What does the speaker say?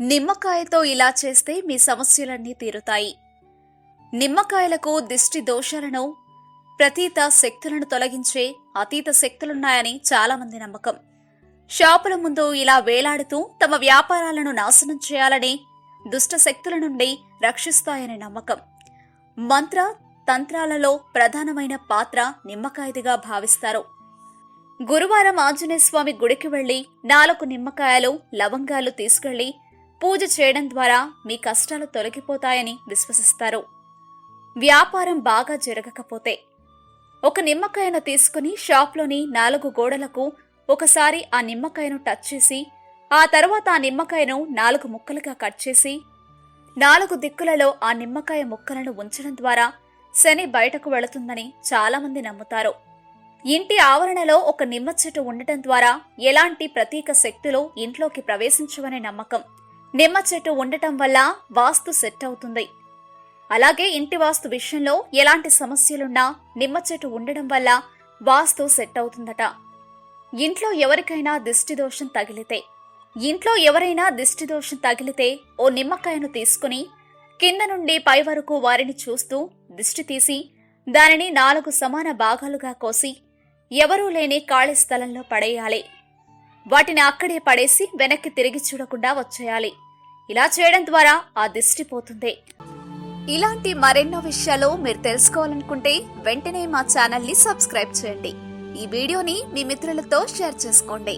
నిమ్మకాయతో ఇలా చేస్తే మీ సమస్యలన్నీ తీరుతాయి. నిమ్మకాయలకు దిష్టి దోషాలను ప్రతీత శక్తులను తొలగించే అతీత శక్తులున్నాయని చాలామంది నమ్మకం. షాపుల ముందు ఇలా వేలాడుతూ తమ వ్యాపారాలను నాశనం చేయాలని దుష్ట శక్తుల నుండి రక్షిస్తాయని నమ్మకం. మంత్ర తంత్రాలలో ప్రధానమైన పాత్ర నిమ్మకాయదిగా భావిస్తారు. గురువారం ఆంజనేయస్వామి గుడికి వెళ్ళి నాలుగు నిమ్మకాయలు లవంగాలు తీసుకెళ్ళి పూజ చేయడం ద్వారా మీ కష్టాలు తొలగిపోతాయని విశ్వసిస్తారు. వ్యాపారం బాగా జరగకపోతే ఒక నిమ్మకాయను తీసుకుని షాప్లోని నాలుగు గోడలకు ఒకసారి ఆ నిమ్మకాయను టచ్ చేసి ఆ తర్వాత ఆ నిమ్మకాయను నాలుగు ముక్కలుగా కట్ చేసి నాలుగు దిక్కులలో ఆ నిమ్మకాయ ముక్కలను ఉంచడం ద్వారా శని బయటకు వెళుతుందని చాలామంది నమ్ముతారు. ఇంటి ఆవరణలో ఒక నిమ్మ చెట్టు ఉండటం ద్వారా ఎలాంటి ప్రతీక శక్తులు ఇంట్లోకి ప్రవేశించవనే నమ్మకం. నిమ్మ చెట్టు ఉండటం వల్ల వాస్తు సెట్ అవుతుంది. అలాగే ఇంటి వాస్తు విషయంలో ఎలాంటి సమస్యలున్నా నిమ్మ చెట్టు ఉండడం వల్ల వాస్తు సెట్ అవుతుందట. ఇంట్లో ఎవరికైనా దిష్టి దోషం తగిలితే ఇంట్లో ఎవరైనా దిష్టి దోషం తగిలితే ఓ నిమ్మకాయను తీసుకుని కింద నుండి పై వరకు వారిని చూస్తూ దిష్టి తీసి దానిని నాలుగు సమాన భాగాలుగా కోసి ఎవరూ లేని ఖాళీ స్థలంలో పడేయాలి. వాటిని అక్కడే పడేసి వెనక్కి తిరిగి చూడకుండా వచ్చేయాలి. ఇలా చేయడం ద్వారా ఆ దిష్టి పోతుంది. ఇలాంటి మరెన్నో విషయాలు మీరు తెలుసుకోవాలనుకుంటే వెంటనే మా ఛానల్ని సబ్స్క్రైబ్ చేయండి. ఈ వీడియోని మీ మిత్రులతో షేర్ చేసుకోండి.